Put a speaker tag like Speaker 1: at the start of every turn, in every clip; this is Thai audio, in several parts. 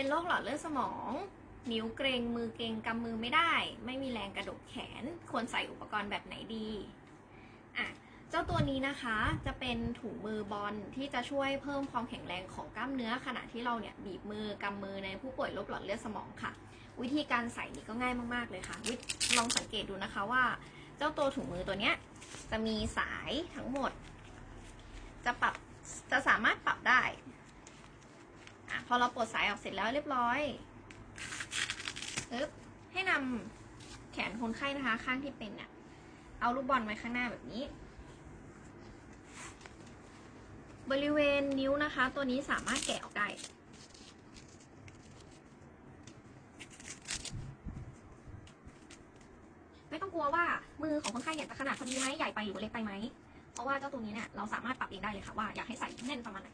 Speaker 1: เป็นโรคหลอดเลือดสมอง นิ้วเกรงมือเกรงกำมือไม่ได้ ไม่มีแรงกระดกแขน ควรใส่อุปกรณ์แบบไหนดีอะเจ้าตัวนี้นะคะจะเป็นถุงมือบอลที่จะช่วยเพิ่มความแข็งแรงของกล้ามเนื้อ ขณะที่เราเนี่ยบีบมือกำมือในผู้ป่วยโรคหลอดเลือดสมองค่ะ วิธีการใส่นี่ก็ง่ายมาก ๆ เลยค่ะวิลองสังเกตดูนะคะว่า เจ้าตัวถุงมือตัวเนี้ยจะมีสายทั้งหมด จะปรับจะสามารถปรับได้ พอเราปลดสายออกเสร็จแล้วเรียบร้อยปึ๊บให้นำแขนคนไข้นะคะ ข้างที่เป็นเนี่ยเอาลูกบอลไว้ข้างหน้าแบบนี้ บริเวณนิ้วนะคะ ตัวนี้สามารถแกะออกได้ไม่ต้องกลัวว่ามือของคนไข้เนี่ยจะขนาดพอดีไหมใหญ่ไปหรือเล็กไปไหม เพราะว่าเจ้าตัวนี้เนี่ยเราสามารถปรับเองได้เลยค่ะว่าอยากให้ใส่แน่นประมาณไหน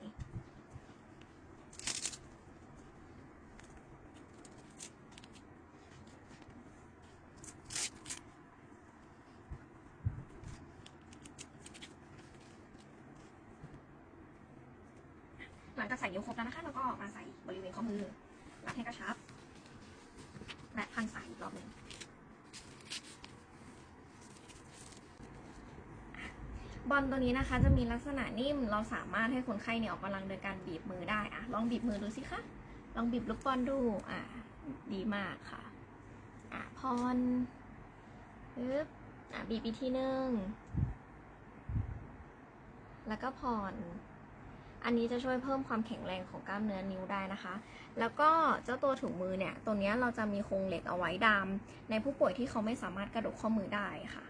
Speaker 1: หลังจากใส่นิ้วครบแล้วนะคะเราก็มาใส่บริเวณข้อมือรัดให้กระชับ และพันสายอีกรอบหนึ่งบอลตัวนี้นะคะจะมีลักษณะนิ่มเราสามารถให้คนไข้เนี่ยออกกำลังโดยการบีบมือได้อะลองบีบมือดูสิคะลองบีบลูกบอลดูอะดีมากค่ะอะพรปึ๊บอะบีบอีกทีหนึ่งแล้วก็ผ่อน อันนี้จะช่วยเพิ่มความแข็งแรงของกล้ามเนื้อนิ้วได้นะคะ แล้วก็เจ้าตัวถุงมือเนี่ยตัวนี้เราจะมีโครงเหล็กเอาไว้ดามในผู้ป่วยที่เขาไม่สามารถกระดกข้อมือได้ค่ะ